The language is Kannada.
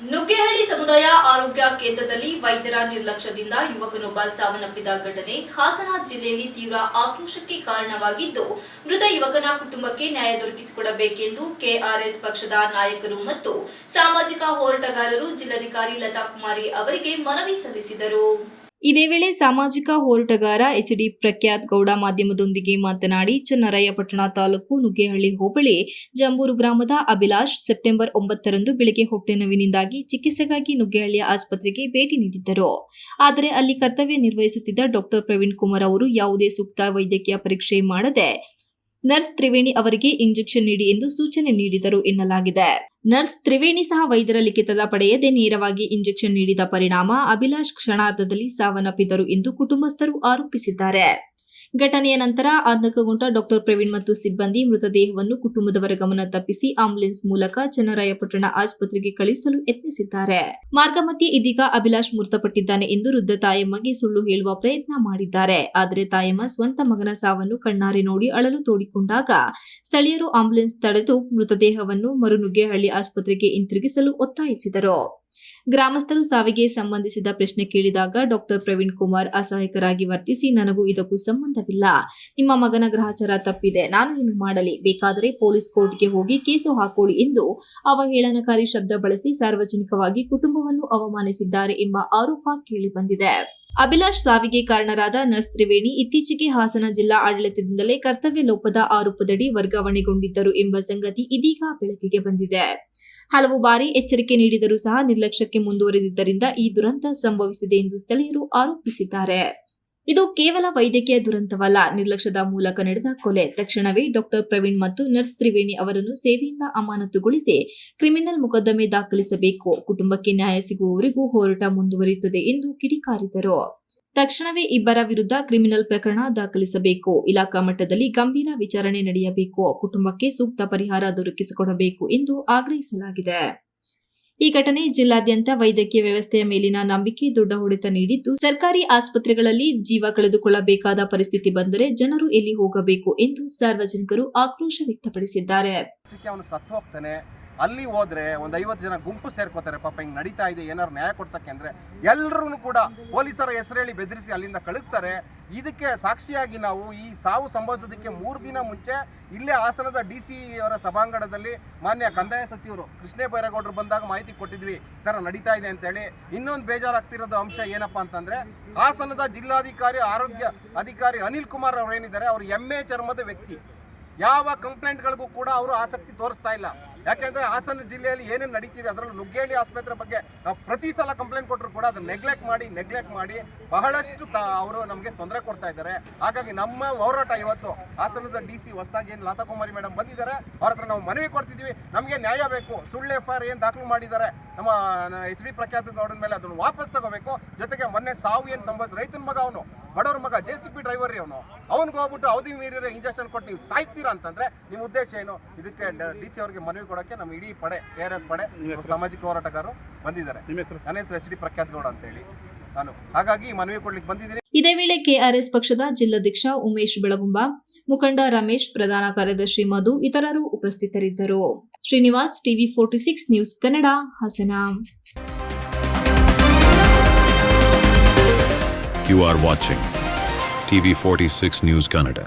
ನುಗ್ಗೇಹಳ್ಳಿ ಸಮುದಾಯ ಆರೋಗ್ಯ ಕೇಂದ್ರದಲ್ಲಿ ವೈದ್ಯರ ನಿರ್ಲಕ್ಷ್ಯದಿಂದ ಯುವಕನೊಬ್ಬ ಸಾವನ್ನಪ್ಪಿದ ಘಟನೆ ಹಾಸನ ಜಿಲ್ಲೆಯಲ್ಲಿ ತೀವ್ರ ಆಕ್ರೋಶಕ್ಕೆ ಕಾರಣವಾಗಿದ್ದು, ಮೃತ ಯುವಕನ ಕುಟುಂಬಕ್ಕೆ ನ್ಯಾಯ ದೊರಕಿಸಿಕೊಡಬೇಕೆಂದು ಕೆಆರ್ಎಸ್ ಪಕ್ಷದ ನಾಯಕರು ಮತ್ತು ಸಾಮಾಜಿಕ ಹೋರಾಟಗಾರರು ಜಿಲ್ಲಾಧಿಕಾರಿ ಲತಾ ಕುಮಾರಿ ಅವರಿಗೆ ಮನವಿ ಸಲ್ಲಿಸಿದರು. ಇದೇ ವೇಳೆ ಸಾಮಾಜಿಕ ಹೋರಾಟಗಾರ ಎಚ್ ಡಿ ಪ್ರಖ್ಯಾತ್ ಗೌಡ ಮಾಧ್ಯಮದೊಂದಿಗೆ ಮಾತನಾಡಿ ಚನ್ನರಾಯಪಟ್ಟಣ ತಾಲೂಕು ನುಗ್ಗೇಹಳ್ಳಿ ಹೋಬಳಿ, ಜಂಬೂರು ಗ್ರಾಮದ ಅಭಿಲಾಷ್ ಸೆಪ್ಟೆಂಬರ್ ಒಂಬತ್ತರಂದು ಬೆಳಗ್ಗೆ ಹೊಟ್ಟೆ ನೋವಿನಿಂದಾಗಿ ಚಿಕಿತ್ಸೆಗಾಗಿ ನುಗ್ಗೇಹಳ್ಳಿಯ ಆಸ್ಪತ್ರೆಗೆ ಭೇಟಿ ನೀಡಿದ್ದರು. ಆದರೆ ಅಲ್ಲಿ ಕರ್ತವ್ಯ ನಿರ್ವಹಿಸುತ್ತಿದ್ದ ಡಾಕ್ಟರ್ ಪ್ರವೀಣ್ ಕುಮಾರ್ ಅವರು ಯಾವುದೇ ಸೂಕ್ತ ವೈದ್ಯಕೀಯ ಪರೀಕ್ಷೆ ಮಾಡದೆ, ನರ್ಸ್ ತ್ರಿವೇಣಿ ಅವರಿಗೆ ಇಂಜೆಕ್ಷನ್ ನೀಡಿ ಎಂದು ಸೂಚನೆ ನೀಡಿದರು ಎನ್ನಲಾಗಿದೆ. ನರ್ಸ್ ತ್ರಿವೇಣಿ ಸಹ ವೈದ್ಯರ ಲಿಖಿತದ ಪಡೆಯದೆ ನೇರವಾಗಿ ಇಂಜೆಕ್ಷನ್ ನೀಡಿದ ಪರಿಣಾಮ. ಅಭಿಲಾಷ್ ಕ್ಷಣಾರ್ಧದಲ್ಲಿ ಸಾವನ್ನಪ್ಪಿದರು ಎಂದು ಕುಟುಂಬಸ್ಥರು ಆರೋಪಿಸಿದ್ದಾರೆ. ಘಟನೆಯ ನಂತರ ಆತಂಕಗೊಂಡ ಡಾಕ್ಟರ್ ಪ್ರವೀಣ್ ಮತ್ತು ಸಿಬ್ಬಂದಿ ಮೃತದೇಹವನ್ನು ಕುಟುಂಬದವರ ಗಮನ ತಪ್ಪಿಸಿ ಆಂಬುಲೆನ್ಸ್ ಮೂಲಕ ಚನ್ನರಾಯಪಟ್ಟಣ ಆಸ್ಪತ್ರೆಗೆ ಕಳುಹಿಸಲು ಯತ್ನಿಸಿದ್ದಾರೆ. ಮಾರ್ಗ ಮಧ್ಯೆ ಇದೀಗ ಅಭಿಲಾಷ್ ಮೃತಪಟ್ಟಿದ್ದಾನೆ ಎಂದು ವೃದ್ಧ ತಾಯಮ್ಮಗೆ ಸುಳ್ಳು ಹೇಳುವ ಪ್ರಯತ್ನ ಮಾಡಿದ್ದಾರೆ. ಆದರೆ ತಾಯಮ್ಮ ಸ್ವಂತ ಮಗನ ಸಾವನ್ನು ಕಣ್ಣಾರೆ ನೋಡಿ ಅಳಲು ತೋಡಿಕೊಂಡಾಗ ಸ್ಥಳೀಯರು ಆಂಬುಲೆನ್ಸ್ ತಡೆದು ಮೃತದೇಹವನ್ನು ಮರುನುಗ್ಗೆಹಳ್ಳಿ ಆಸ್ಪತ್ರೆಗೆ ಹಿಂತಿರುಗಿಸಲು ಒತ್ತಾಯಿಸಿದರು. ಗ್ರಾಮಸ್ಥರು ಸಾವಿಗೆ ಸಂಬಂಧಿಸಿದ ಪ್ರಶ್ನೆ ಕೇಳಿದಾಗ ಡಾಕ್ಟರ್ ಪ್ರವೀಣ್ ಕುಮಾರ್ ಅಸಹಾಯಕರಾಗಿ ವರ್ತಿಸಿ, ನನಗೂ ಇದಕ್ಕೂ ಸಂಬಂಧವಿಲ್ಲ. ನಿಮ್ಮ ಮಗನ ಗ್ರಹಚಾರ ತಪ್ಪಿದೆ. ನಾನು ಏನು ಮಾಡಲಿ? ಬೇಕಾದರೆ ಪೊಲೀಸ್ ಕೋರ್ಟ್ಗೆ ಹೋಗಿ ಕೇಸು ಹಾಕೊಳ್ಳಿ ಎಂದು ಅವಹೇಳನಕಾರಿ ಶಬ್ದ ಬಳಸಿ ಸಾರ್ವಜನಿಕವಾಗಿ ಕುಟುಂಬವನ್ನು ಅವಮಾನಿಸಿದ್ದಾರೆ ಎಂಬ ಆರೋಪ ಕೇಳಿಬಂದಿದೆ. ಅಭಿಲಾಷ್ ಸಾವಿಗೆ ಕಾರಣರಾದ ನರ್ಸ್ ತ್ರಿವೇಣಿ ಇತ್ತೀಚೆಗೆ ಹಾಸನ ಜಿಲ್ಲಾ ಆಡಳಿತದಿಂದಲೇ ಕರ್ತವ್ಯ ಲೋಪದ ಆರೋಪದಡಿ ವರ್ಗಾವಣೆಗೊಂಡಿದ್ದರು ಎಂಬ ಸಂಗತಿ ಇದೀಗ ಬೆಳಕಿಗೆ ಬಂದಿದೆ. ಹಲವು ಬಾರಿ ಎಚ್ಚರಿಕೆ ನೀಡಿದರೂ ಸಹ ನಿರ್ಲಕ್ಷ್ಯಕ್ಕೆ ಮುಂದುವರೆದಿದ್ದರಿಂದ ಈ ದುರಂತ ಸಂಭವಿಸಿದೆ ಎಂದು ಸ್ಥಳೀಯರು ಆರೋಪಿಸಿದ್ದಾರೆ. ಇದು ಕೇವಲ ವೈದ್ಯಕೀಯ ದುರಂತವಲ್ಲ, ನಿರ್ಲಕ್ಷ್ಯದ ಮೂಲಕ ನಡೆದ ಕೊಲೆ. ತಕ್ಷಣವೇ ಡಾಕ್ಟರ್ ಪ್ರವೀಣ್ ಮತ್ತು ನರ್ಸ್ ತ್ರಿವೇಣಿ ಅವರನ್ನು ಸೇವೆಯಿಂದ ಅಮಾನತುಗೊಳಿಸಿ ಕ್ರಿಮಿನಲ್ ಮೊಕದ್ದಮೆ ದಾಖಲಿಸಬೇಕು. ಕುಟುಂಬಕ್ಕೆ ನ್ಯಾಯ ಸಿಗುವವರೆಗೂ ಹೋರಾಟ ಮುಂದುವರಿಯುತ್ತದೆ ಎಂದು ಕಿಡಿಕಾರಿದರು. ತಕ್ಷಣವೇ ಇಬ್ಬರ ವಿರುದ್ಧ ಕ್ರಿಮಿನಲ್ ಪ್ರಕರಣ ದಾಖಲಿಸಬೇಕು. ಇಲಾಖಾ ಮಟ್ಟದಲ್ಲಿ ಗಂಭೀರ ವಿಚಾರಣೆ ನಡೆಯಬೇಕು. ಕುಟುಂಬಕ್ಕೆ ಸೂಕ್ತ ಪರಿಹಾರ ದೊರಕಿಸಿಕೊಡಬೇಕು ಎಂದು ಆಗ್ರಹಿಸಲಾಗಿದೆ. ಈ ಘಟನೆ ಜಿಲ್ಲಾದ್ಯಂತ ವೈದ್ಯಕೀಯ ವ್ಯವಸ್ಥೆಯ ಮೇಲಿನ ನಂಬಿಕೆ ದೊಡ್ಡ ಹೊಡೆತ ನೀಡಿದ್ದು, ಸರ್ಕಾರಿ ಆಸ್ಪತ್ರೆಗಳಲ್ಲಿ ಜೀವ ಕಳೆದುಕೊಳ್ಳಬೇಕಾದ ಪರಿಸ್ಥಿತಿ ಬಂದರೆ ಜನರು ಎಲ್ಲಿ ಹೋಗಬೇಕು ಎಂದು ಸಾರ್ವಜನಿಕರು ಆಕ್ರೋಶ ವ್ಯಕ್ತಪಡಿಸಿದ್ದಾರೆ. ಅಲ್ಲಿ ಹೋದ್ರೆ ಒಂದು ಐವತ್ತು ಜನ ಗುಂಪು ಸೇರ್ಕೋತಾರೆ, ಪಾಪ ಹಿಂಗೆ ನಡೀತಾ ಇದೆ, ಏನಾರು ನ್ಯಾಯ ಕೊಡ್ಸಕ್ಕೆ ಅಂದ್ರೆ ಎಲ್ಲರೂ ಕೂಡ ಪೊಲೀಸರ ಹೆಸರೇಳಿ ಬೆದರಿಸಿ ಅಲ್ಲಿಂದ ಕಳಿಸ್ತಾರೆ. ಇದಕ್ಕೆ ಸಾಕ್ಷಿಯಾಗಿ ನಾವು ಈ ಸಾವು ಸಂಭವಿಸೋದಕ್ಕೆ ಮೂರು ದಿನ ಮುಂಚೆ ಇಲ್ಲೇ ಹಾಸನದ ಡಿ ಸಿ ಅವರ ಸಭಾಂಗಣದಲ್ಲಿ ಮಾನ್ಯ ಕಂದಾಯ ಸಚಿವರು ಕೃಷ್ಣ ಬೈರೇಗೌಡರು ಬಂದಾಗ ಮಾಹಿತಿ ಕೊಟ್ಟಿದ್ವಿ, ಈ ಥರ ನಡೀತಾ ಇದೆ ಅಂತೇಳಿ. ಇನ್ನೊಂದು ಬೇಜಾರಾಗ್ತಿರೋದು ಅಂಶ ಏನಪ್ಪಾ ಅಂತಂದ್ರೆ, ಹಾಸನದ ಜಿಲ್ಲಾಧಿಕಾರಿ, ಆರೋಗ್ಯ ಅಧಿಕಾರಿ ಅನಿಲ್ ಕುಮಾರ್ ಅವರೇನಿದ್ದಾರೆ ಏನಿದ್ದಾರೆ, ಅವರು ಎಮ್ಮೆ ಚರ್ಮದ ವ್ಯಕ್ತಿ. ಯಾವ ಕಂಪ್ಲೇಂಟ್ಗಳಿಗೂ ಕೂಡ ಅವರು ಆಸಕ್ತಿ ತೋರಿಸ್ತಾ ಇಲ್ಲ. ಯಾಕೆಂದ್ರೆ ಹಾಸನ ಜಿಲ್ಲೆಯಲ್ಲಿ ಏನೇನು ನಡೀತಿದೆ ಅದರಲ್ಲೂ ನುಗ್ಗೇಳಿ ಆಸ್ಪತ್ರೆ ಬಗ್ಗೆ ನಾವು ಪ್ರತಿ ಸಲ ಕಂಪ್ಲೇಂಟ್ ಕೊಟ್ಟರು ಕೂಡ ಅದನ್ನ ನೆಗ್ಲೆಕ್ಟ್ ಮಾಡಿ ನೆಗ್ಲೆಕ್ಟ್ ಮಾಡಿ ಬಹಳಷ್ಟು ತ ಅವರು ನಮಗೆ ತೊಂದರೆ ಕೊಡ್ತಾ ಇದ್ದಾರೆ. ಹಾಗಾಗಿ ನಮ್ಮ ಹೋರಾಟ ಇವತ್ತು ಹಾಸನದ ಡಿ ಸಿ ಹೊಸದಾಗಿ ಏನು ಲತಾ ಕುಮಾರಿ ಮೇಡಮ್ ಬಂದಿದ್ದಾರೆ, ಅವ್ರ ಹತ್ರ ನಾವು ಮನವಿ ಕೊಡ್ತಿದ್ದೀವಿ. ನಮಗೆ ನ್ಯಾಯ ಬೇಕು. ಸುಳ್ಳು ಎಫ್ ಐ ಏನು ದಾಖಲು ಮಾಡಿದ್ದಾರೆ, ನಮ್ಮ ಎಚ್ ಡಿ ಪ್ರಖ್ಯಾತ ಗೌಡನ ಮೇಲೆ ಅದನ್ನು ವಾಪಸ್ ತಗೋಬೇಕು. ಜೊತೆಗೆ ಮೊನ್ನೆ ಸಾವು ಏನು ಸಂಭವಿಸಿ, ರೈತನ ಮಗ ಅವನು, ಬಡವ್ರ ಮಗ ಜೆ ಸಿ ಪಿ ಡ್ರೈವರ್ ರೀ ಅವನು. ಅವ್ನಿಗೆ ಹೋಗ್ಬಿಟ್ಟು ಅವಧಿ ಮೀರಿರೋ ಇಂಜೆಕ್ಷನ್ ಕೊಟ್ಟು ನೀವು ಸಾಯ್ತೀರಾ ಅಂತಂದ್ರೆ ನಿಮ್ಮ ಉದ್ದೇಶ ಏನು? ಇದಕ್ಕೆ ಡಿ ಸಿ ಅವರಿಗೆ ಮನವಿ ಕೊಡೋಕ್ಕೆ ನಮ್ಮ ಇಡೀ ಪಡೆ ಕೆ ಆರ್ ಎಸ್ ಪಡೆ ಸಾಮಾಜಿಕ ಹೋರಾಟಗಾರರು ಬಂದಿದ್ದಾರೆ. ನನ್ನ ಹೆಸರು ಎಚ್ ಡಿ ಪ್ರಖ್ಯಾತ್ ಗೌಡ ಅಂತೇಳಿ ನಾನು. ಹಾಗಾಗಿ ಮನವಿ ಕೊಡ್ಲಿಕ್ಕೆ ಬಂದಿದ್ದೀನಿ. ಇದೇ ವೇಳೆ ಕೆಆರ್ಎಸ್ ಪಕ್ಷದ ಜಿಲ್ಲಾಧ್ಯಕ್ಷ ಉಮೇಶ್ ಬೆಳಗುಂಬ ಮುಖಂಡ ರಮೇಶ್ ಪ್ರಧಾನ ಕಾರ್ಯದರ್ಶಿ ಮಧು ಇತರರು ಉಪಸ್ಥಿತರಿದ್ದರು. Srinivas TV forty six news Kannada Hassan. You are watching TV46 News Kannada.